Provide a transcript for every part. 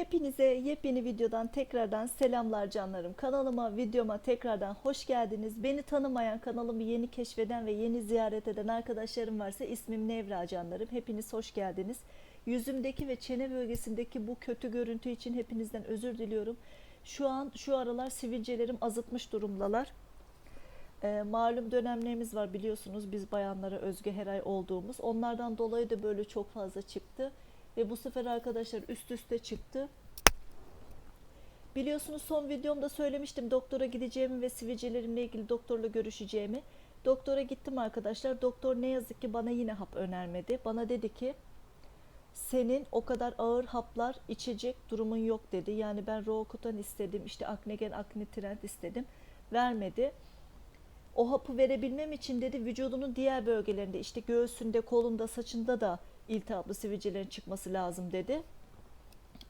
Hepinize yepyeni videodan tekrardan selamlar canlarım. Kanalıma, videoma tekrardan hoş geldiniz. Beni tanımayan, kanalımı yeni keşfeden ve yeni ziyaret eden arkadaşlarım varsa ismim Nevra canlarım. Hepiniz hoş geldiniz. Yüzümdeki ve çene bölgesindeki bu kötü görüntü için hepinizden özür diliyorum. Şu an şu aralar sivilcelerim azıtmış durumdalar. Ee, malum dönemlerimiz var biliyorsunuz biz bayanlara özgü her ay olduğumuz. Onlardan dolayı da böyle çok fazla çıktı. Ve bu sefer arkadaşlar üst üste çıktı. Biliyorsunuz son videomda söylemiştim doktora gideceğimi ve sivilcelerimle ilgili doktorla görüşeceğimi. Doktora gittim arkadaşlar. Doktor ne yazık ki bana yine hap önermedi. Bana dedi ki senin o kadar ağır haplar içecek durumun yok dedi. Yani ben Roacutan istedim, işte Acnegen, Acnitrend istedim. Vermedi. O hapı verebilmem için dedi vücudunun diğer bölgelerinde işte göğsünde, kolunda, saçında da iltihaplı sivilcelerin çıkması lazım dedi.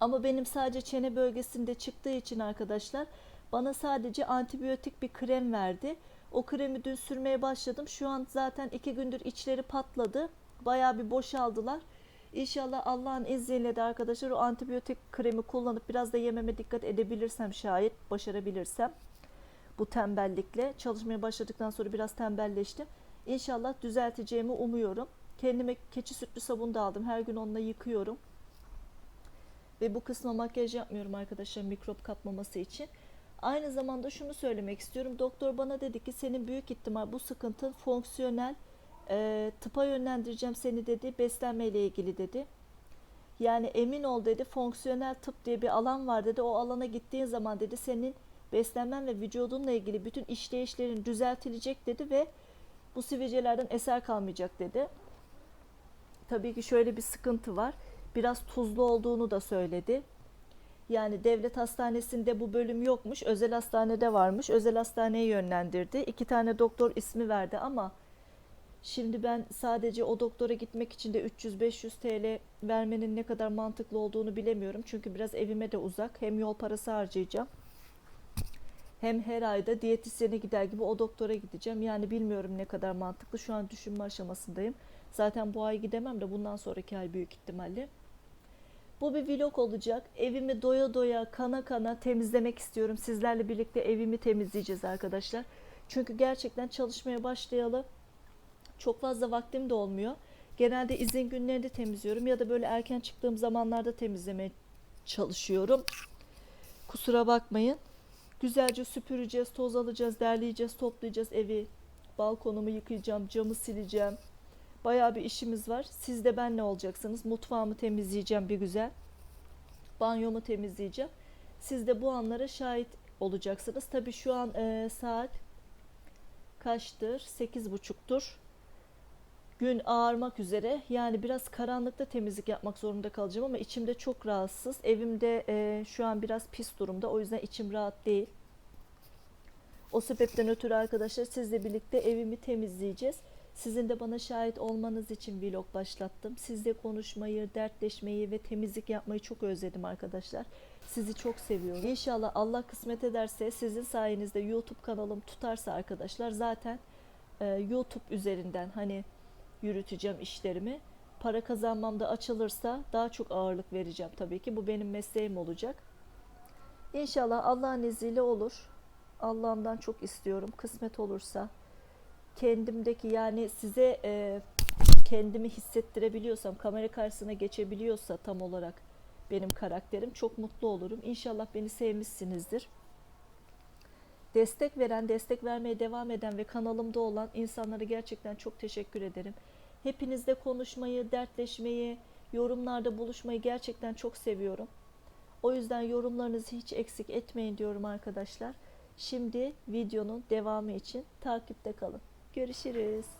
Ama benim sadece çene bölgesinde çıktığı için arkadaşlar bana sadece antibiyotik bir krem verdi. O kremi dün sürmeye başladım. Şu an zaten iki gündür içleri patladı. Bayağı bir boşaldılar. İnşallah Allah'ın izniyle de arkadaşlar o antibiyotik kremi kullanıp biraz da yememe dikkat edebilirsem şayet başarabilirsem bu tembellikle çalışmaya başladıktan sonra biraz tembelleştim. İnşallah düzelteceğimi umuyorum. Kendime keçi sütlü sabun da aldım. Her gün onunla yıkıyorum. Ve bu kısma makyaj yapmıyorum arkadaşlar mikrop kapmaması için. Aynı zamanda şunu söylemek istiyorum. Doktor bana dedi ki senin büyük ihtimal bu sıkıntın fonksiyonel e, tıpa yönlendireceğim seni dedi. Beslenme ile ilgili dedi. Yani emin ol dedi fonksiyonel tıp diye bir alan var dedi. O alana gittiğin zaman dedi senin beslenmen ve vücudunla ilgili bütün işleyişlerin düzeltilecek dedi ve bu sivilcelerden eser kalmayacak dedi. Tabii ki şöyle bir sıkıntı var. Biraz tuzlu olduğunu da söyledi. Yani devlet hastanesinde bu bölüm yokmuş, özel hastanede varmış. Özel hastaneye yönlendirdi. İki tane doktor ismi verdi ama şimdi ben sadece o doktora gitmek için de 300-500 TL vermenin ne kadar mantıklı olduğunu bilemiyorum. Çünkü biraz evime de uzak. Hem yol parası harcayacağım. Hem her ayda diyetisyene gider gibi o doktora gideceğim. Yani bilmiyorum ne kadar mantıklı. Şu an düşünme aşamasındayım. Zaten bu ay gidemem de bundan sonraki ay büyük ihtimalle. Bu bir vlog olacak. Evimi doya doya, kana kana temizlemek istiyorum. Sizlerle birlikte evimi temizleyeceğiz arkadaşlar. Çünkü gerçekten çalışmaya başlayalı çok fazla vaktim de olmuyor. Genelde izin günlerinde temizliyorum ya da böyle erken çıktığım zamanlarda temizlemeye çalışıyorum. Kusura bakmayın. Güzelce süpüreceğiz, toz alacağız, derleyeceğiz, toplayacağız evi. Balkonumu yıkayacağım, camı sileceğim. Bayağı bir işimiz var. Siz de benle olacaksınız. Mutfağımı temizleyeceğim bir güzel. Banyomu temizleyeceğim. Siz de bu anlara şahit olacaksınız. Tabii şu an e, saat kaçtır? Sekiz buçuktur. Gün ağarmak üzere. Yani biraz karanlıkta temizlik yapmak zorunda kalacağım ama içimde çok rahatsız. Evimde e, şu an biraz pis durumda. O yüzden içim rahat değil. O sebepten ötürü arkadaşlar sizle birlikte evimi temizleyeceğiz. Sizin de bana şahit olmanız için vlog başlattım. Sizle konuşmayı, dertleşmeyi ve temizlik yapmayı çok özledim arkadaşlar. Sizi çok seviyorum. İnşallah Allah kısmet ederse sizin sayenizde YouTube kanalım tutarsa arkadaşlar zaten e, YouTube üzerinden hani yürüteceğim işlerimi. Para kazanmam da açılırsa daha çok ağırlık vereceğim tabii ki. Bu benim mesleğim olacak. İnşallah Allah'ın izniyle olur. Allah'ımdan çok istiyorum. Kısmet olursa kendimdeki yani size e, kendimi hissettirebiliyorsam, kamera karşısına geçebiliyorsa tam olarak benim karakterim çok mutlu olurum. İnşallah beni sevmişsinizdir. Destek veren, destek vermeye devam eden ve kanalımda olan insanlara gerçekten çok teşekkür ederim. Hepinizle konuşmayı, dertleşmeyi, yorumlarda buluşmayı gerçekten çok seviyorum. O yüzden yorumlarınızı hiç eksik etmeyin diyorum arkadaşlar. Şimdi videonun devamı için takipte kalın. Görüşürüz.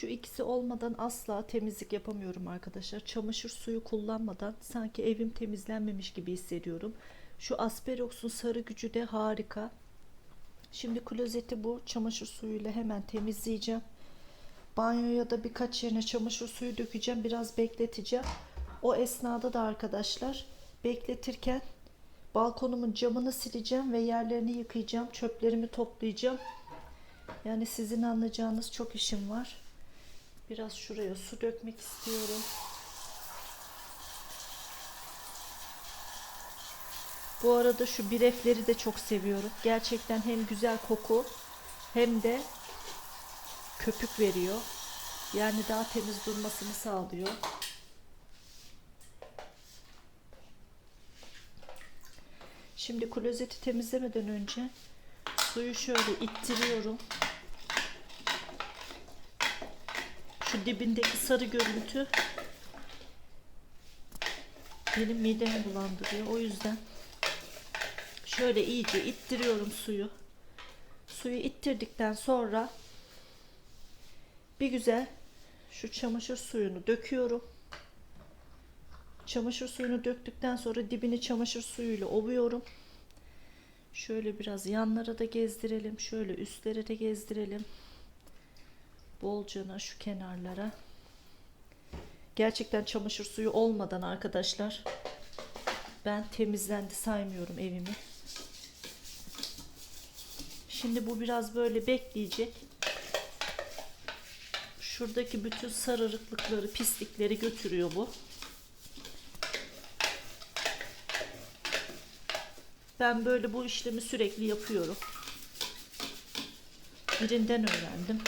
Şu ikisi olmadan asla temizlik yapamıyorum arkadaşlar. Çamaşır suyu kullanmadan sanki evim temizlenmemiş gibi hissediyorum. Şu Asperox'un sarı gücü de harika. Şimdi klozeti bu çamaşır suyuyla hemen temizleyeceğim. Banyoya da birkaç yerine çamaşır suyu dökeceğim. Biraz bekleteceğim. O esnada da arkadaşlar bekletirken balkonumun camını sileceğim ve yerlerini yıkayacağım. Çöplerimi toplayacağım. Yani sizin anlayacağınız çok işim var. Biraz şuraya su dökmek istiyorum. Bu arada şu birefleri de çok seviyorum. Gerçekten hem güzel koku hem de köpük veriyor. Yani daha temiz durmasını sağlıyor. Şimdi klozeti temizlemeden önce suyu şöyle ittiriyorum. Şu dibindeki sarı görüntü benim midemi bulandırıyor. O yüzden şöyle iyice ittiriyorum suyu. Suyu ittirdikten sonra bir güzel şu çamaşır suyunu döküyorum. Çamaşır suyunu döktükten sonra dibini çamaşır suyuyla ovuyorum. Şöyle biraz yanlara da gezdirelim. Şöyle üstlere de gezdirelim. Bolcana şu kenarlara. Gerçekten çamaşır suyu olmadan arkadaşlar ben temizlendi saymıyorum evimi. Şimdi bu biraz böyle bekleyecek. Şuradaki bütün sararıklıkları, pislikleri götürüyor bu. Ben böyle bu işlemi sürekli yapıyorum. Birinden öğrendim.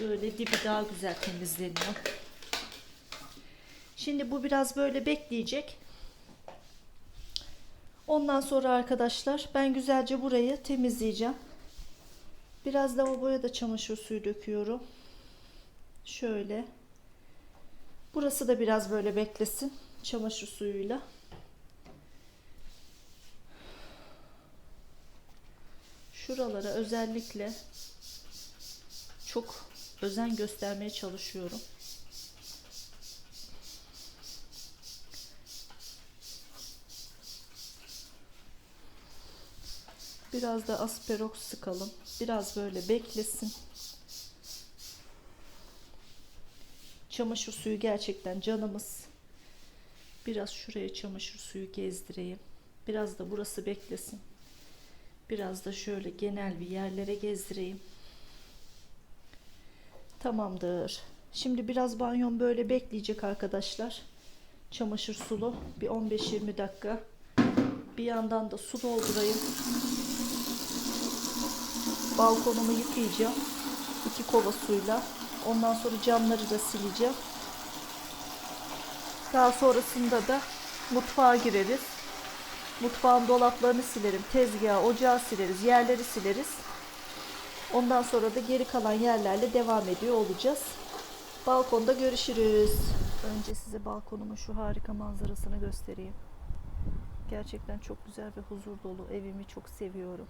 Böyle dibi daha güzel temizleniyor. Şimdi bu biraz böyle bekleyecek. Ondan sonra arkadaşlar ben güzelce burayı temizleyeceğim. Biraz lavaboya da çamaşır suyu döküyorum. Şöyle. Burası da biraz böyle beklesin çamaşır suyuyla. Şuralara özellikle çok özen göstermeye çalışıyorum. Biraz da asperox sıkalım. Biraz böyle beklesin. Çamaşır suyu gerçekten canımız. Biraz şuraya çamaşır suyu gezdireyim. Biraz da burası beklesin. Biraz da şöyle genel bir yerlere gezdireyim. Tamamdır. Şimdi biraz banyon böyle bekleyecek arkadaşlar. Çamaşır sulu bir 15-20 dakika. Bir yandan da su doldurayım. Balkonumu yıkayacağım. iki kova suyla. Ondan sonra camları da sileceğim. Daha sonrasında da mutfağa gireriz. Mutfağın dolaplarını silerim. Tezgahı, ocağı sileriz. Yerleri sileriz. Ondan sonra da geri kalan yerlerle devam ediyor olacağız. Balkonda görüşürüz. Önce size balkonumun şu harika manzarasını göstereyim. Gerçekten çok güzel ve huzur dolu. Evimi çok seviyorum.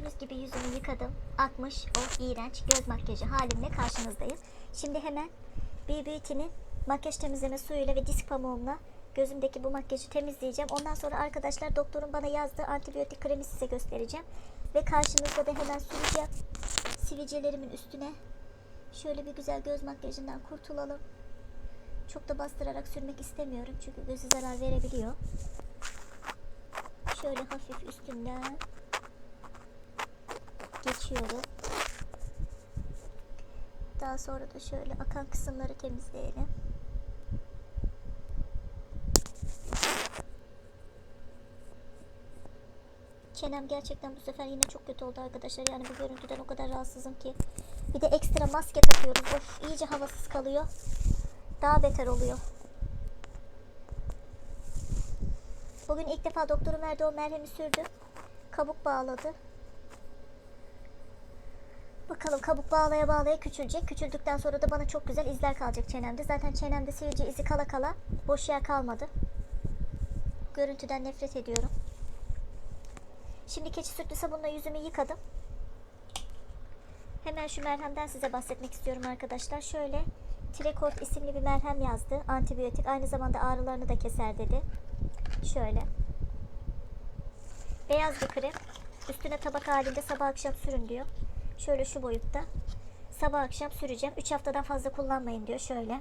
Gördüğünüz gibi yüzümü yıkadım. Akmış o iğrenç göz makyajı halimle karşınızdayım. Şimdi hemen B Beauty'nin makyaj temizleme suyuyla ve disk pamuğumla gözümdeki bu makyajı temizleyeceğim. Ondan sonra arkadaşlar doktorun bana yazdığı antibiyotik kremi size göstereceğim. Ve karşınızda da hemen süreceğim. Sivilcelerimin üstüne şöyle bir güzel göz makyajından kurtulalım. Çok da bastırarak sürmek istemiyorum çünkü göze zarar verebiliyor. Şöyle hafif üstünden geçiyorum. Daha sonra da şöyle akan kısımları temizleyelim. Çenem gerçekten bu sefer yine çok kötü oldu arkadaşlar. Yani bu görüntüden o kadar rahatsızım ki. Bir de ekstra maske takıyoruz. Of iyice havasız kalıyor. Daha beter oluyor. Bugün ilk defa doktorun verdiği o merhemi sürdü. Kabuk bağladı. Bakalım kabuk bağlaya bağlaya küçülecek. Küçüldükten sonra da bana çok güzel izler kalacak çenemde. Zaten çenemde sivilce izi kala kala boş yer kalmadı. Görüntüden nefret ediyorum. Şimdi keçi sütlü sabunla yüzümü yıkadım. Hemen şu merhemden size bahsetmek istiyorum arkadaşlar. Şöyle Trekort isimli bir merhem yazdı. Antibiyotik aynı zamanda ağrılarını da keser dedi. Şöyle. Beyaz bir krem. Üstüne tabak halinde sabah akşam sürün diyor. Şöyle şu boyutta. Sabah akşam süreceğim. 3 haftadan fazla kullanmayın diyor. Şöyle.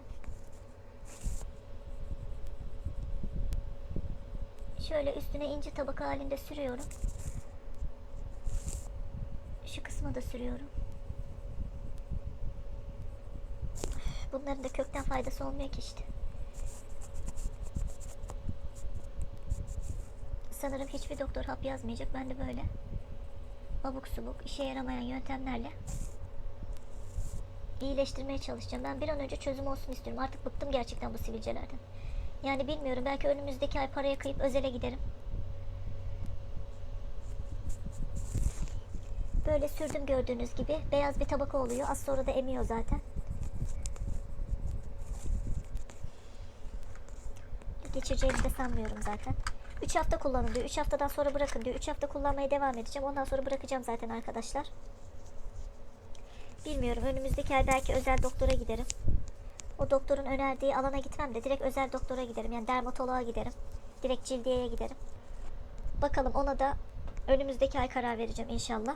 Şöyle üstüne ince tabaka halinde sürüyorum. Şu kısma da sürüyorum. Bunların da kökten faydası olmuyor ki işte. Sanırım hiçbir doktor hap yazmayacak. Ben de böyle abuk subuk işe yaramayan yöntemlerle iyileştirmeye çalışacağım. Ben bir an önce çözüm olsun istiyorum. Artık bıktım gerçekten bu sivilcelerden. Yani bilmiyorum. Belki önümüzdeki ay paraya kıyıp özele giderim. Böyle sürdüm gördüğünüz gibi. Beyaz bir tabaka oluyor. Az sonra da emiyor zaten. Geçireceğimi de sanmıyorum zaten. 3 hafta kullanın diyor. 3 haftadan sonra bırakın diyor. 3 hafta kullanmaya devam edeceğim. Ondan sonra bırakacağım zaten arkadaşlar. Bilmiyorum. Önümüzdeki ay belki özel doktora giderim. O doktorun önerdiği alana gitmem de direkt özel doktora giderim. Yani dermatoloğa giderim. Direkt cildiyeye giderim. Bakalım ona da önümüzdeki ay karar vereceğim inşallah.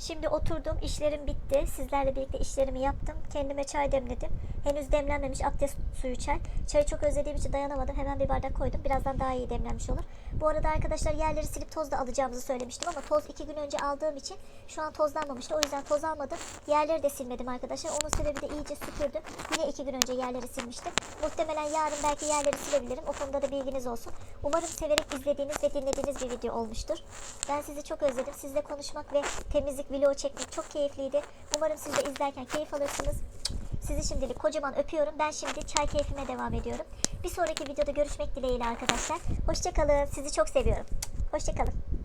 Şimdi oturdum, işlerim bitti. Sizlerle birlikte işlerimi yaptım. Kendime çay demledim. Henüz demlenmemiş abdest suyu çay. Çayı çok özlediğim için dayanamadım. Hemen bir bardak koydum. Birazdan daha iyi demlenmiş olur. Bu arada arkadaşlar yerleri silip toz da alacağımızı söylemiştim ama toz iki gün önce aldığım için şu an tozlanmamıştı. O yüzden toz almadım. Yerleri de silmedim arkadaşlar. Onun sebebi de iyice süpürdüm. Yine iki gün önce yerleri silmiştim. Muhtemelen yarın belki yerleri silebilirim. O konuda da bilginiz olsun. Umarım severek izlediğiniz ve dinlediğiniz bir video olmuştur. Ben sizi çok özledim. Sizle konuşmak ve temizlik vlogu çekmek çok keyifliydi. Umarım siz de izlerken keyif alırsınız. Sizi şimdilik kocaman öpüyorum. Ben şimdi çay keyfime devam ediyorum. Bir sonraki videoda görüşmek dileğiyle arkadaşlar. Hoşçakalın. Sizi çok seviyorum. Hoşçakalın.